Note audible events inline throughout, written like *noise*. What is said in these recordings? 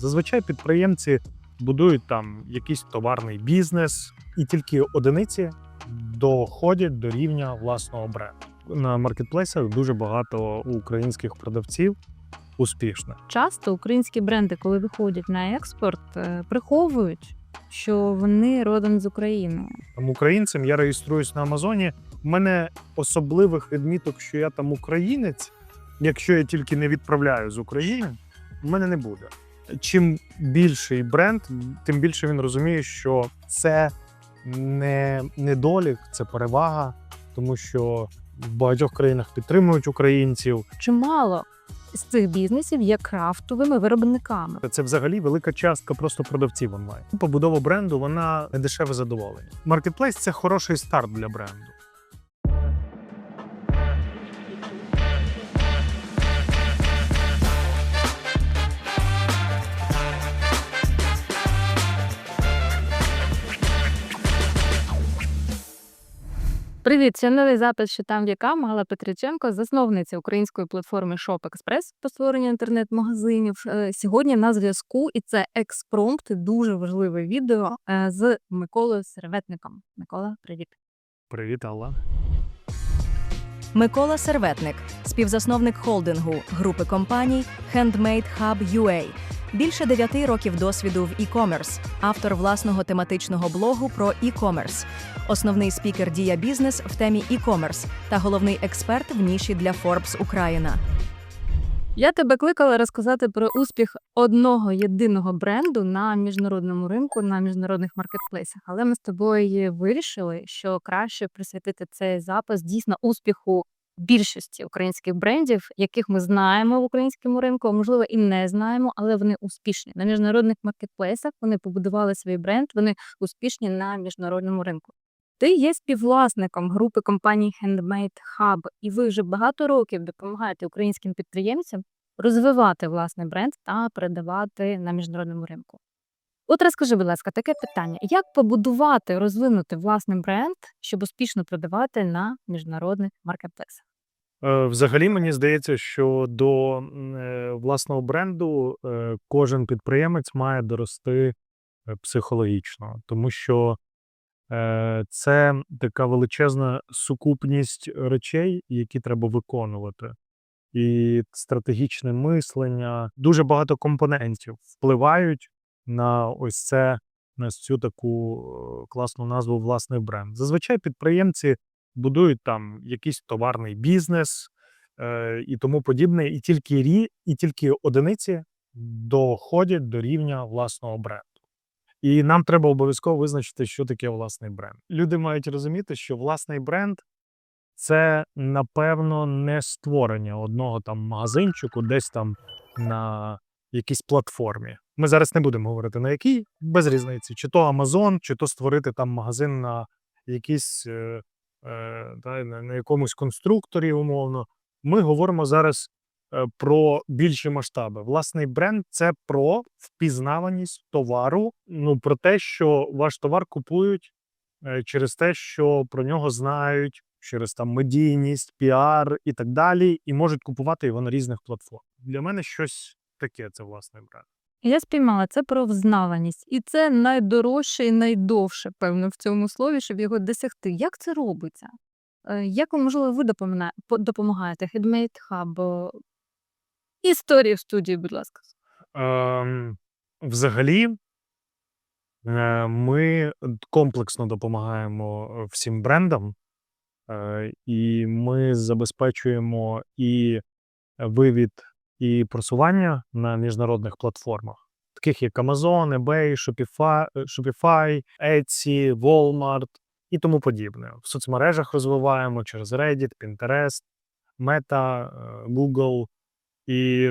Зазвичай підприємці будують там якийсь товарний бізнес, і тільки одиниці доходять до рівня власного бренду. На маркетплейсах дуже багато українських продавців успішних. Часто українські бренди, коли виходять на експорт, е, приховують, що вони родом з України. Там українцем я реєструюсь на Амазоні. У мене особливих відміток, що я там українець, якщо я тільки не відправляю з України, в мене не буде. Чим більший бренд, тим більше він розуміє, що це не недолік, це перевага, тому що в багатьох країнах підтримують українців. Чимало з цих бізнесів є крафтовими виробниками. Це взагалі велика частка просто продавців онлайн. Побудова бренду вона не дешеве задоволення. Маркетплейс це хороший старт для бренду. Привіт, це новий запис що там віка Мала Петриченко, засновниця української платформи ShopExpress по створенню інтернет-магазинів. Е, Сьогодні на зв'язку, і це експромпт, дуже важливе відео е, з Миколою Серветником. Микола, привіт. Привіт, Алла. Микола Серветник, співзасновник холдингу групи компаній Handmade Hub UA. Більше дев'яти років досвіду в e-commerce, автор власного тематичного блогу про e-commerce, основний спікер Дія Бізнес в темі e-commerce та головний експерт в ніші для Forbes Україна. Я тебе кликала розказати про успіх одного єдиного бренду на міжнародному ринку, на міжнародних маркетплейсах. Але ми з тобою вирішили, що краще присвятити цей запис дійсно успіху більшості українських брендів, яких ми знаємо в українському ринку, а можливо і не знаємо, але вони успішні на міжнародних маркетплейсах. Вони побудували свій бренд, вони успішні на міжнародному ринку. Ти є співвласником групи компаній Handmade Hub, і ви вже багато років допомагаєте українським підприємцям розвивати власний бренд та передавати на міжнародному ринку. От розкажи, будь ласка, таке питання: як побудувати, розвинути власний бренд, щоб успішно продавати на міжнародних маркетплейсах? Е, Взагалі, мені здається, що до е, власного бренду е, кожен підприємець має дорости психологічно, тому що це така величезна сукупність речей, які треба виконувати. І стратегічне мислення, дуже багато компонентів впливають на ось це, на цю таку е, класну назву власний бренд. Зазвичай підприємці будують там якийсь товарний бізнес е, і тому подібне, і тільки рі, і тільки одиниці доходять до рівня власного бренду. І нам треба обов'язково визначити, що таке власний бренд. Люди мають розуміти, що власний бренд це напевно не створення одного там магазинчику, десь там на якійсь платформі. Ми зараз не будемо говорити на якій, без різниці, чи то Amazon, чи то створити там магазин на якійсь е, е, та, на, якомусь конструкторі, умовно. Ми говоримо зараз про більші масштаби. Власний бренд це про впізнаваність товару, ну про те, що ваш товар купують е, через те, що про нього знають, через там медійність, піар і так далі, і можуть купувати його на різних платформах. Для мене щось таке це власний бренд. Я спіймала це про взнаваність, і це найдорожче і найдовше, певно, в цьому слові, щоб його досягти. Як це робиться? Е, Як можливо, ви допомагаєте? Handmade Hub? Історії в студії, будь ласка. Ем, взагалі, е, ми комплексно допомагаємо е, всім брендам, е, і ми забезпечуємо і вивід, і просування на міжнародних платформах, таких як Amazon, eBay, Shopify, е, Shopify, Etsy, Walmart і тому подібне. В соцмережах розвиваємо через Reddit, Pinterest, Meta, е, Google і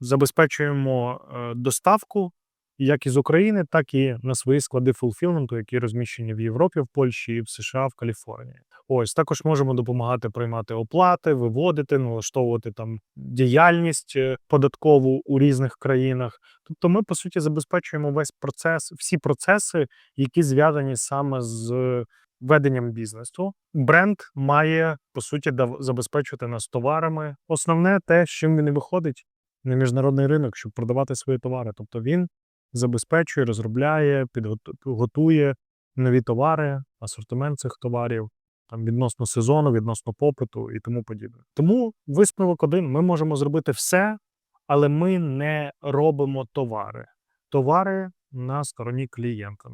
забезпечуємо е, доставку як із України, так і на свої склади фулфілменту, які розміщені в Європі, в Польщі, і в США, в Каліфорнії. Ось також можемо допомагати приймати оплати, виводити, налаштовувати там діяльність е, податкову у різних країнах. Тобто, ми по суті забезпечуємо весь процес, всі процеси, які зв'язані саме з веденням бізнесу. Бренд має по суті забезпечувати нас товарами. Основне те, з чим він і виходить на міжнародний ринок, щоб продавати свої товари. Тобто він забезпечує, розробляє, підготу- готує нові товари, асортимент цих товарів, там відносно сезону, відносно попиту і тому подібне. Тому висновок один: ми можемо зробити все, але ми не робимо товари. Товари на стороні клієнта.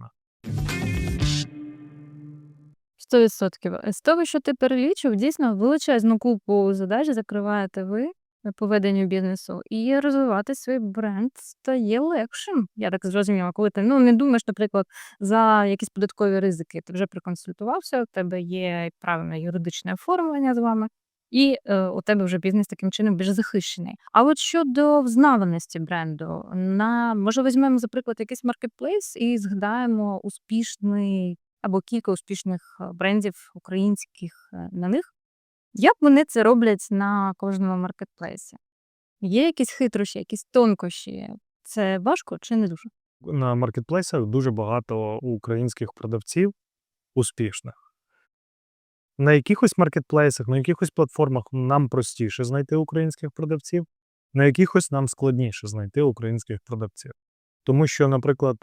100%. З того, що ти перелічив, дійсно величезну купу задач закриваєте ви по веденню бізнесу, і розвивати свій бренд стає легшим. Я так зрозуміла, коли ти ну не думаєш, наприклад, за якісь податкові ризики. Ти вже проконсультувався, у тебе є правильне юридичне оформлення з вами, і е, у тебе вже бізнес таким чином більш захищений. А от щодо взнаваності бренду, на може візьмемо за приклад якийсь маркетплейс і згадаємо успішний або кілька успішних е, брендів українських е, на них. Як вони це роблять на кожному маркетплейсі? Є якісь хитрощі, якісь тонкощі? Це важко чи не дуже? На маркетплейсах дуже багато українських продавців успішних. На якихось маркетплейсах, на якихось платформах нам простіше знайти українських продавців, на якихось нам складніше знайти українських продавців. Тому що, наприклад,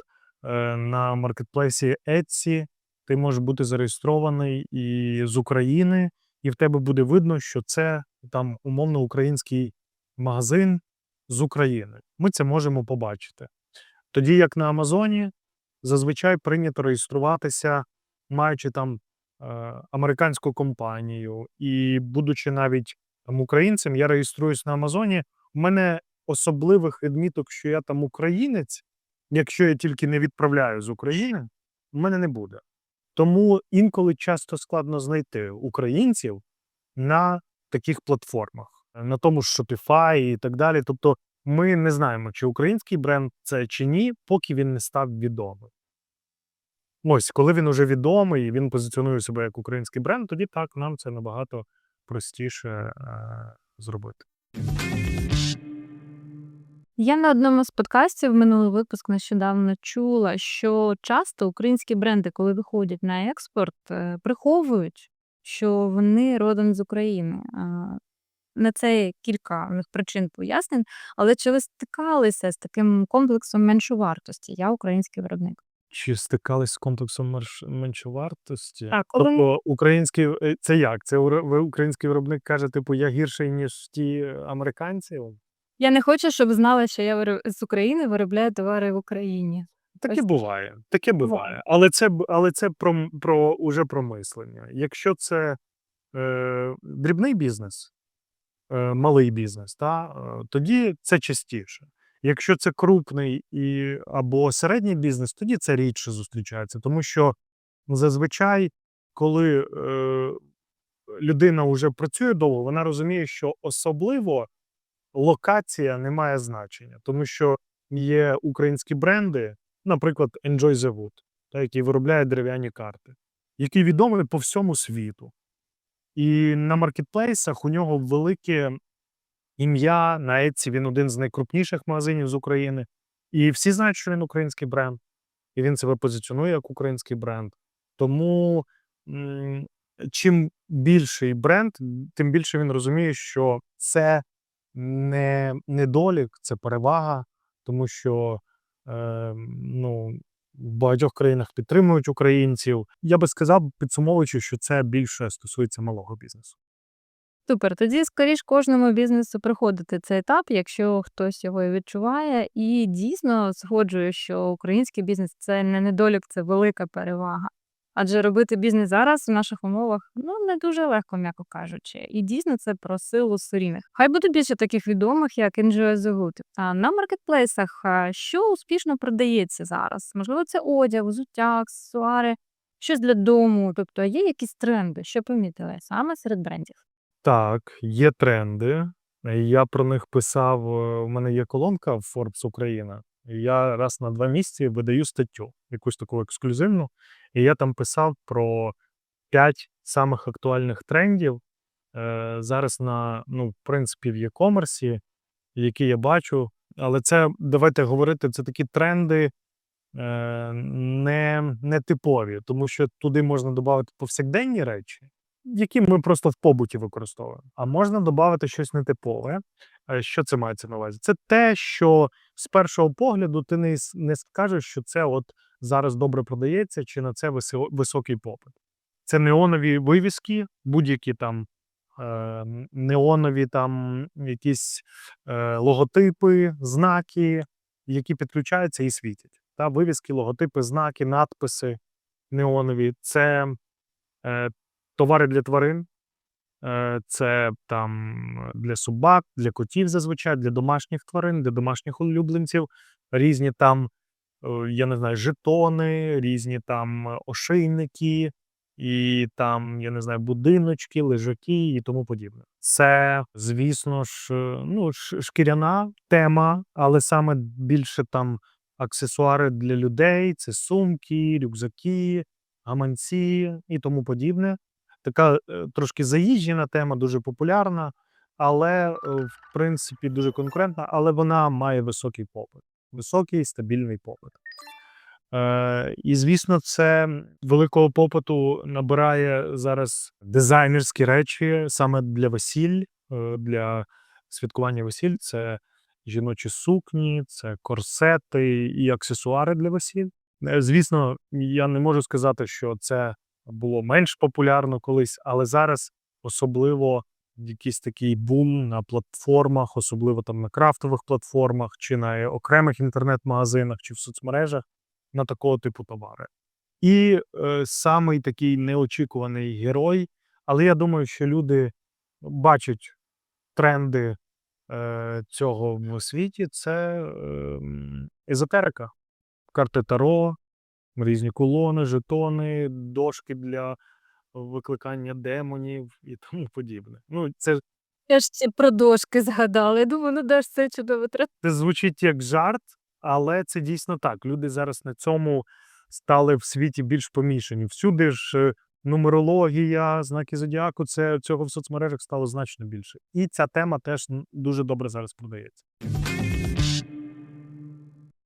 е, на маркетплейсі Etsy ти можеш бути зареєстрований і з України, і в тебе буде видно, що це там умовно український магазин з України. Ми це можемо побачити. Тоді як на Амазоні зазвичай прийнято реєструватися, маючи там е, американську компанію, і будучи навіть там українцем, я реєструюсь на Амазоні. У мене особливих відміток, що я там українець, якщо я тільки не відправляю з України, у мене не буде. Тому інколи часто складно знайти українців на таких платформах, на тому ж Shopify і так далі. Тобто ми не знаємо, чи український бренд це чи ні, поки він не став відомим. Ось, коли він уже відомий і він позиціонує себе як український бренд, тоді так, нам це набагато простіше е, зробити. Я на одному з подкастів минулий випуск нещодавно чула, що часто українські бренди, коли виходять на експорт, е, приховують, що вони родом з України. На це кілька них причин пояснень, але чи ви стикалися з таким комплексом меншовартості? Я український виробник. Чи стикались з комплексом меншовартості? Так, Тобто український е, це як? Це ви український виробник каже, типу, я гірший, ніж ті американці? Я не хочу, щоб знали, що я вироб- з України виробляю товари в Україні. Таке Ось- буває, таке Буває. буває. Але це б- але це про, м- про уже про мислення. Якщо це е, дрібний бізнес, е, малий бізнес, та, е, тоді це частіше. Якщо це крупний і, або середній бізнес, тоді це рідше зустрічається. Тому що зазвичай, коли е, людина вже працює довго, вона розуміє, що особливо локація не має значення, тому що є українські бренди, наприклад, Enjoy the Wood, та, який виробляє дерев'яні карти, який відомий по всьому світу. І на маркетплейсах у нього велике ім'я. На Etsy він один з найкрупніших магазинів з України. І всі знають, що він український бренд, і він себе позиціонує як український бренд. Тому чим більший бренд, тим більше він розуміє, що це не недолік, це перевага, тому що е, ну, в багатьох країнах підтримують українців. Я би сказав, підсумовуючи, що це більше стосується малого бізнесу. Супер. Тоді скоріш кожному бізнесу приходити цей етап, якщо хтось його відчуває, і дійсно згоджую, що український бізнес це не недолік, це велика перевага. Адже робити бізнес зараз в наших умовах ну не дуже легко, м'яко кажучи. І дійсно це про силу сорівних. Хай буде більше таких відомих, як Enjoy the Good. А на маркетплейсах що успішно продається зараз? Можливо, це одяг, взуття, аксесуари, щось для дому. Тобто є якісь тренди, що помітили саме серед брендів. Так, є тренди. Я про них писав. е, У мене є колонка в Forbes Україна. Я раз на два місяці видаю статтю, якусь таку ексклюзивну. І я там писав про п'ять самих актуальних трендів е, зараз на, ну, в принципі, в e-commerce, які я бачу. Але це давайте говорити, це такі тренди е, не, не типові, тому що туди можна додати повсякденні речі, які ми просто в побуті використовуємо. А можна додати щось нетипове. Е, Що це мається на увазі? Це те, що з першого погляду ти не, не скажеш, що це от зараз добре продається, чи на це високий попит. Це неонові вивіски, будь-які там е, неонові там якісь е, логотипи, знаки, які підключаються і світять. Та вивіски, логотипи, знаки, надписи неонові. Це е, товари для тварин, е, це там для собак, для котів зазвичай, для домашніх тварин, для домашніх улюбленців, різні там, е, я не знаю, жетони, різні там ошейники, і там, я не знаю, будиночки, лежаки і тому подібне. Це, звісно ж, е, ну, шкіряна тема, але саме більше там аксесуари для людей, це сумки, рюкзаки, гаманці і тому подібне. Така е, трошки заїжджена тема, дуже популярна, але е, в принципі дуже конкурентна, але вона має високий попит, високий стабільний попит. Е, і звісно, це великого попиту набирає зараз дизайнерські речі саме для весіль, е, для святкування весіль. Це жіночі сукні, це корсети і аксесуари для весіль. Звісно, я не можу сказати, що це було менш популярно колись, але зараз особливо якийсь такий бум на платформах, особливо там на крафтових платформах, чи на окремих інтернет-магазинах, чи в соцмережах на такого типу товари. І е, самий такий неочікуваний герой, але я думаю, що люди бачать тренди е, цього в світі, це ем, езотерика, карти Таро, різні колони, жетони, дошки для викликання демонів і *laughs* тому подібне. Ну, це, Я ж ці про дошки згадала. Я думаю, ну ж це чудово це звучить як жарт, але це дійсно так. Люди зараз на цьому стали в світі більш помішані. Всюди ж е, нумерологія, знаки зодіаку, це цього в соцмережах стало значно більше. І ця тема теж дуже добре зараз продається.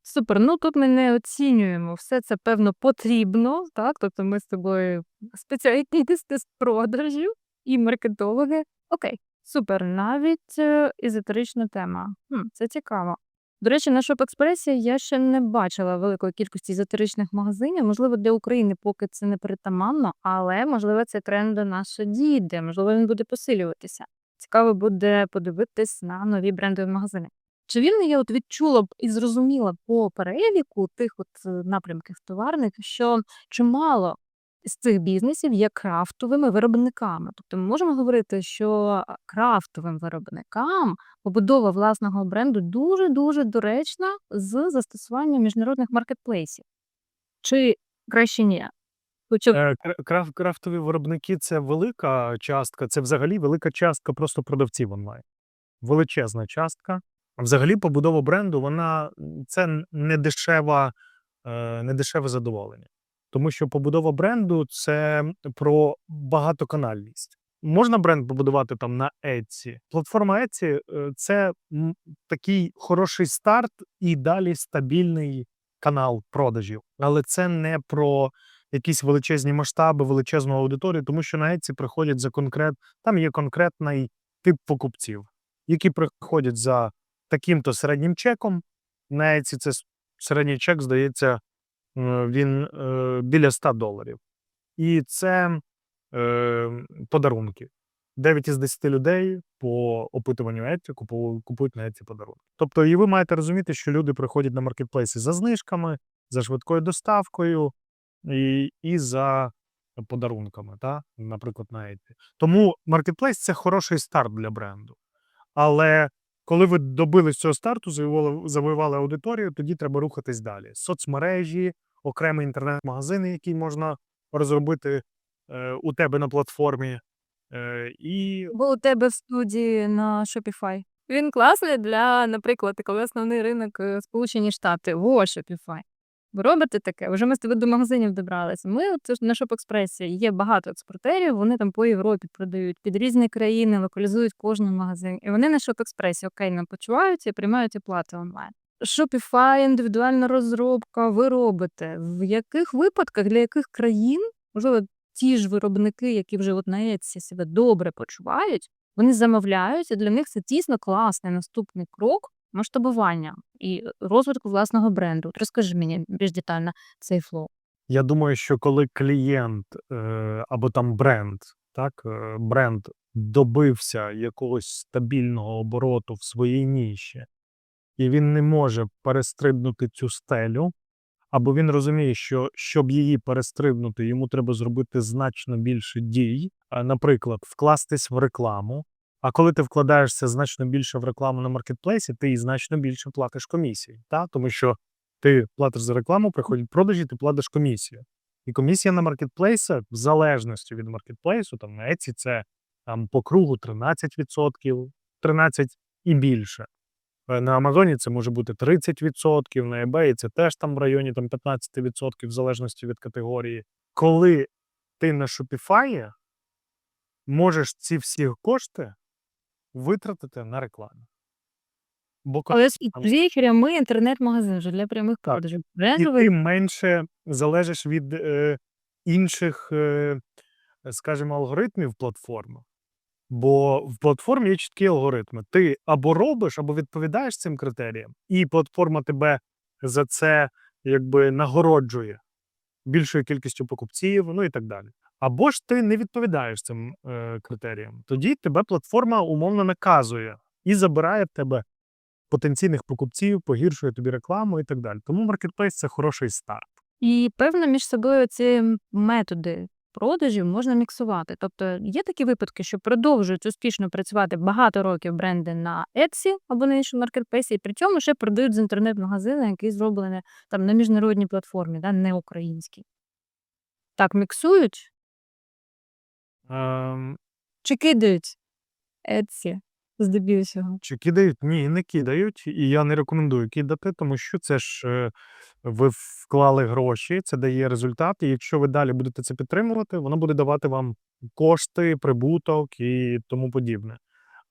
Супер. Ну тут ми не оцінюємо. Все це певно потрібно, так? Тобто ми з тобою спеціалісти з продажів і маркетологи. Окей, супер. Навіть е, езотерична тема. Хм, це цікаво. До речі, на Шоп-експресі я ще не бачила великої кількості езотеричних магазинів. Можливо, для України поки це не притаманно, але можливо цей тренд до нас дійде, можливо, він буде посилюватися. Цікаво буде подивитись на нові брендові магазини. Чи вірно я от відчула б і зрозуміла по переліку тих от е, напрямків товарних, що чимало з цих бізнесів є крафтовими виробниками. Тобто ми можемо говорити, що крафтовим виробникам побудова власного бренду дуже дуже доречна з застосуванням міжнародних маркетплейсів. Чи краще ні? Хоча Е, кра- Краф, крафтові виробники це велика частка, це взагалі велика частка просто продавців онлайн. Величезна частка. Взагалі, побудова бренду, вона це не дешева, е, не дешеве задоволення. Тому що побудова бренду це про багатоканальність. Можна бренд побудувати там на Etsy. Платформа Etsy е, це такий хороший старт і далі стабільний канал продажів. Але це не про якісь величезні масштаби, величезну аудиторію, тому що на Etsy приходять за конкрет, там є конкретний тип покупців, які приходять за таким-то середнім чеком. На Etsy це середній чек, здається, е, він е, біля 100 доларів. І це е, подарунки. 9 із 10 людей по опитуванню Etsy купують на Etsy подарунки. Тобто, і ви маєте розуміти, що люди приходять на маркетплейси за знижками, за швидкою доставкою і, і за подарунками, та? наприклад, на Etsy. Тому маркетплейс це хороший старт для бренду. Але коли ви добились цього старту, завоювали, аудиторію, тоді треба рухатись далі. Соцмережі, окремий інтернет-магазин, який можна розробити е, у тебе на платформі. Е, і Бо у тебе в студії на Shopify. Він класний для, наприклад, коли основний ринок е, Сполучені Штати, во Shopify. Ви робите таке? Вже ми з тобою до магазинів добралися. Ми от на Шоп-експресі є багато експортерів, вони там по Європі продають під різні країни, локалізують кожен магазин. І вони на Шоп-експресі окей не почуваються і приймають оплати онлайн. Shopify, індивідуальна розробка, ви робите. В яких випадках, для яких країн, можливо, ті ж виробники, які вже от на Etsy себе добре почувають, вони замовляють, і для них це дійсно класний наступний крок масштабування і розвитку власного бренду. Розкажи мені більш детально цей флоу. Я думаю, що коли клієнт е, або там бренд, так, е, бренд добився якогось стабільного обороту в своїй ніші, і він не може перестрибнути цю стелю, або він розуміє, що щоб її перестрибнути, йому треба зробити значно більше дій, наприклад, вкластись в рекламу. А коли ти вкладаєшся значно більше в рекламу на маркетплейсі, ти і значно більше платиш комісії, та? тому що ти платиш за рекламу, приходять продажі, ти платиш комісію. І комісія на маркетплейсах, в залежності від маркетплейсу, там на Etsy це там по кругу 13%, 13 і більше. Е, На Амазоні це може бути 30%, на eBay це теж там в районі там, 15%, в залежності від категорії. Коли ти на Shopify можеш ці всі кошти витратити на рекламу. Бо Але там- твій прямий інтернет-магазин вже для прямих Так. продажів. і Брендовий ти менше залежиш від е, інших, е, скажімо, алгоритмів платформи. Бо в платформі є чіткі алгоритми. Ти або робиш, або відповідаєш цим критеріям, і платформа тебе за це якби нагороджує більшою кількістю покупців, ну і так далі. Або ж ти не відповідаєш цим е, критеріям. Тоді тебе платформа умовно наказує і забирає в тебе потенційних покупців, погіршує тобі рекламу і так далі. Тому маркетплейс це хороший старт. І певно між собою ці методи продажів можна міксувати. Тобто є такі випадки, що продовжують успішно працювати багато років бренди на Etsy або на іншому маркетплейсі, і при цьому ще продають з інтернет-магазину, який зроблений там на міжнародній платформі, да, не українській. Так міксують Ем, чи кидають Etsy здебільшого? Чи кидають? Ні, не кидають. І я не рекомендую кидати, тому що це ж е, ви вклали гроші, це дає результат. І якщо ви далі будете це підтримувати, воно буде давати вам кошти, прибуток і тому подібне.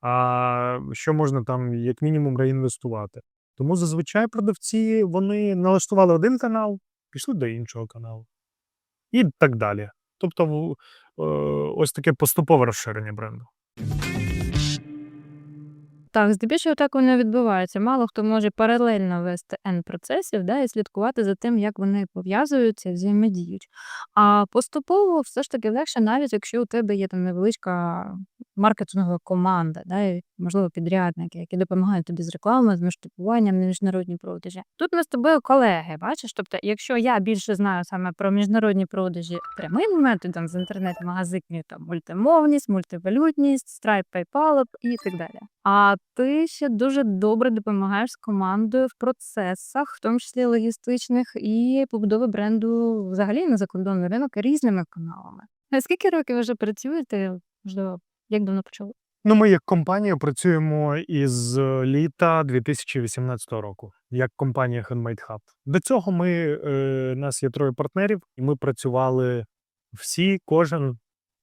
А що можна там, як мінімум, реінвестувати? Тому зазвичай продавці вони налаштували один канал, пішли до іншого каналу. І так далі. Тобто, ось таке поступове розширення бренду. Так, здебільшого так воно відбувається. Мало хто може паралельно вести N процесів да, і слідкувати за тим, як вони пов'язуються, взаємодіють. А поступово все ж таки легше, навіть якщо у тебе є там невеличка маркетингова команда, да, і, можливо, підрядники, які допомагають тобі з рекламою, з масштабуванням на міжнародні продажі. Тут ми з тобою колеги, бачиш? Тобто, якщо я більше знаю саме про міжнародні продажі прямим методом з інтернет-магазинів, там мультимовність, мультивалютність, Stripe, PayPal і так далі. А ти ще дуже добре допомагаєш з командою в процесах, в тому числі логістичних, і побудови бренду взагалі на закордонний ринок різними каналами. А скільки років вже працюєте? Можливо, як давно почали? Ну, ми як компанія працюємо із е, літа 2018 року, як компанія Handmade Hub. До цього ми е, нас є троє партнерів, і ми працювали всі, кожен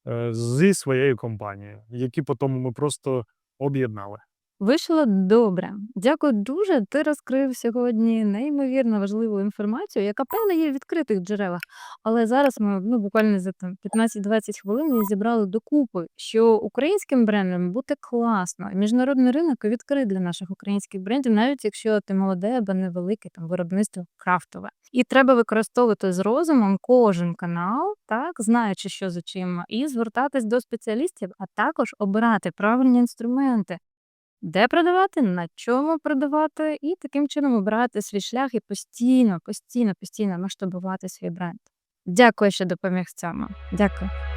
е, зі своєю компанією, які потім ми просто об'єднали. Вийшло добре. Дякую дуже. Ти розкрив сьогодні неймовірно важливу інформацію, яка певно є в відкритих джерелах. Але зараз ми ну, буквально за там 15-20 хвилин її зібрали докупи, що українським брендам бути класно. Міжнародний ринок відкрит для наших українських брендів, навіть якщо ти молоде або невелике там виробництво крафтове. І треба використовувати з розумом кожен канал, так знаючи, що за чим, і звертатись до спеціалістів, а також обирати правильні інструменти де продавати, на чому продавати, і таким чином обирати свій шлях і постійно, постійно, постійно масштабувати свій бренд. Дякую, що допоміг в цьому. Дякую.